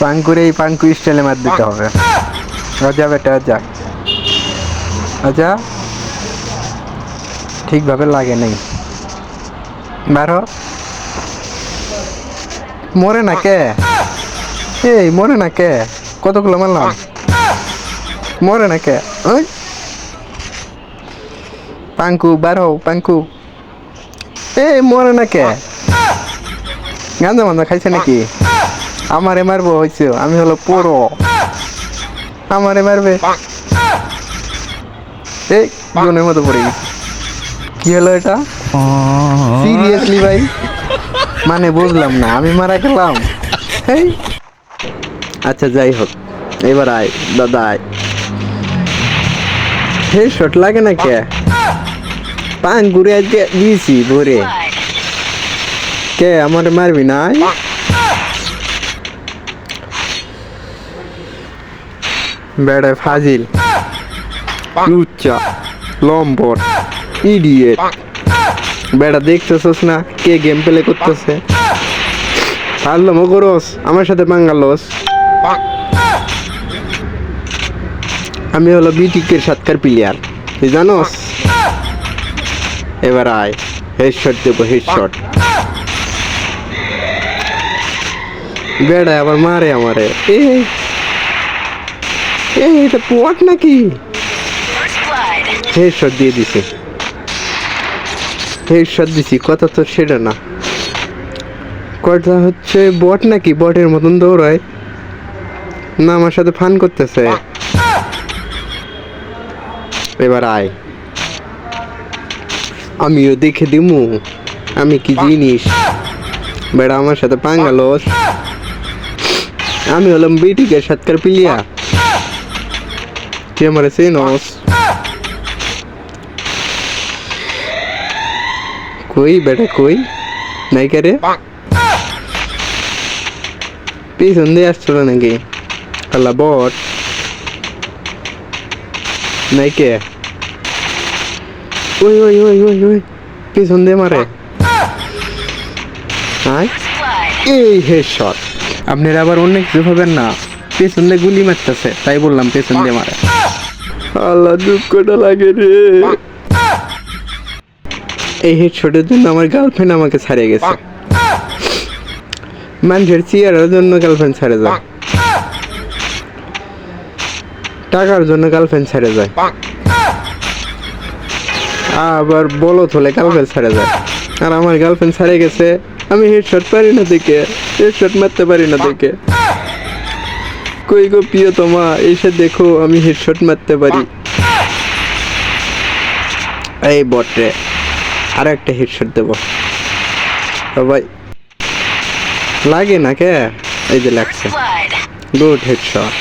পাঙ্কুরে এই পাঙ্কু স্টাইলে মার দিতে হবে। আচ্ছা বেটা আচ্ছা আচ্ছা ঠিকভাবে লাগে নাই। বারো মরে না কে? এই মরে না কে? কতগুলো মারলাম? মরে না কে? ওই। পাঙ্কু বারো পাঙ্কু। এই মরে না কে? গাঁজা মান্দা খাইছে নাকি? আমারে মারবো হয়েছে আমি হলো পুরো। আমারে মারবে। এই, জনের মতো পড়ে গেছি। কি হলো এটা? সিরিয়াসলি ভাই? মানে বুঝলাম না, আমি মারা গেলাম। এই। আচ্ছা যাই হোক, এবার আয়, দাদা, আয়। হে শট লাগে না কে? পান ঘুরে দিয়েছি, ভরে। কে, আমার মারবি না আয়? বেড়ে ফাজিল, লুচ্চা, লম্বর ইডিয়েট বেড়া দেখতেছস না? কে গেম প্লে করতেছে? পারল মগরস আমার সাথে বাঙ্গালোস আমি হলো বিটিকের সাতকার প্লেয়ার তুই জানোস? এবার আয় হেডশট দেবো হেডশট বেড়া আবার মারে আমারে। এ এ এটা পট নাকি. হেডশট দিয়ে দিছে। হেডশট দিছি কথা তো সেটা না। কথা হচ্ছে বট নাকি? বটের মতন দৌড়ায়। না আমার সাথে ফান করতেছে। এবার আয়। আমিও দেখে দিমু। আমি কি জিনিস? বেড়া আমার সাথে পাঙ্গালোস। আমি হলাম বিটিকের সাতকার পিলিয়া। তুই আমার চেনস কই বেটা কই নাই কে রে পিছন দিয়ে আসছিল নাকি আল্লাহ বট নাই কে ওই ওই ওই ওই ওই পিছন দিয়ে মারে আয়. এই হে শট আপনারা আবার অন্য কিছু ভাবেন না পেছন দিয়ে গুলি মারতেছে তাই বললাম পেছন দিয়ে মারে আল্লাহ দুঃখটা লাগে রে। এই হেডশটের জন্য আমার গার্লফ্রেন্ড আমাকে ছাড়িয়ে গেছে। মানুষের চেয়ারের জন্য গার্লফ্রেন্ড ছেড়ে যায়। টাকার জন্য গার্লফ্রেন্ড ছেড়ে যায়। আবার বলত হলে গার্লফ্রেন্ড ছেড়ে যায়। আর আমার গার্লফ্রেন্ড ছেড়ে গেছে, আমি হেডশট পারি না দেখে হেডশট মারতে পারি না দেখে। কই গো প্রিয় তোমা? এসে দেখো, আমি হেডশট মারতে পারি। এই বটরে আর একটা হেডশট দেব সবাই লাগে না কে? এই যে লাগছে। Good headshot